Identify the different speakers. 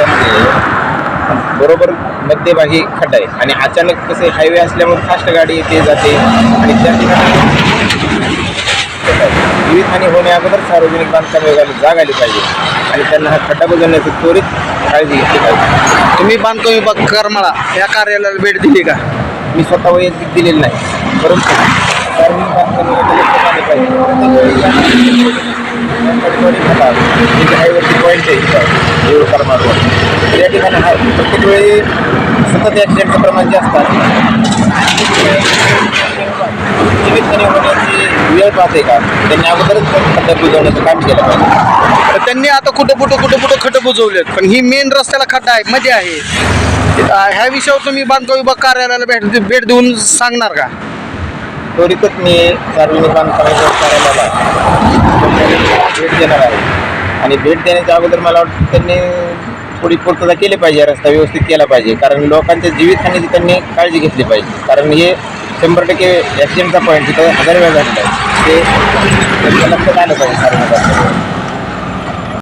Speaker 1: रस्त्यामध्ये बरोबर मध्यभागी खड्डा आहे. आणि अचानक कसे हायवे असल्यामुळे फास्ट गाडी येते जाते आणि त्या ठिकाणी जीवितहानी होण्या अगोदर सार्वजनिक बांधकाम विभागाला जाग आली पाहिजे. आणि त्यांना हा खड्डा बुजवण्याची त्वरित काळजी घेतली पाहिजे.
Speaker 2: तुम्ही बांधकाम विभाग करमाळा या कार्यालयाला भेट दिली का?
Speaker 1: मी स्वतः वैयक्तिक दिलेलं नाही. परंतु सार्वजनिक बांधकाम विभागाला लक्ष आले पाहिजे हायवरती पॉईंट करमाड रोड तर या ठिकाणी हा प्रत्येक वेळी सतत ॲक्सिडेंटचं प्रमाण जास्त जीवितहानी होण्याची वेळ पाहते का? त्यांनी अगोदरच खड्डा बुजवण्याचं काम केलं पाहिजे.
Speaker 2: तर त्यांनी आता कुठं कुठं कुठं कुठं खड्डे बुजवलेत? पण ही मेन रस्त्याला खड्डा आहे मध्ये आहे. ह्या विषयावर तुम्ही बांधकाम विभाग कार्यालयाला भेट भेट देऊन सांगणार का?
Speaker 1: त्वरितच मी सार्वजनिक बांधकामाच्या कार्यालयाला भेट देणार आहे. आणि भेट देण्याच्या अगोदर मला वाटतं त्यांनी थोडी पूर्तता केली पाहिजे रस्ता व्यवस्थित केला पाहिजे. कारण लोकांच्या जीवितहानीची त्यांनी काळजी घेतली पाहिजे. कारण हे शंभर टक्के ॲक्सिडेंटचा पॉईंट तिथं हजार वेळा झालेला आहे. ते लक्षात आलं पाहिजे. सार्वजनिक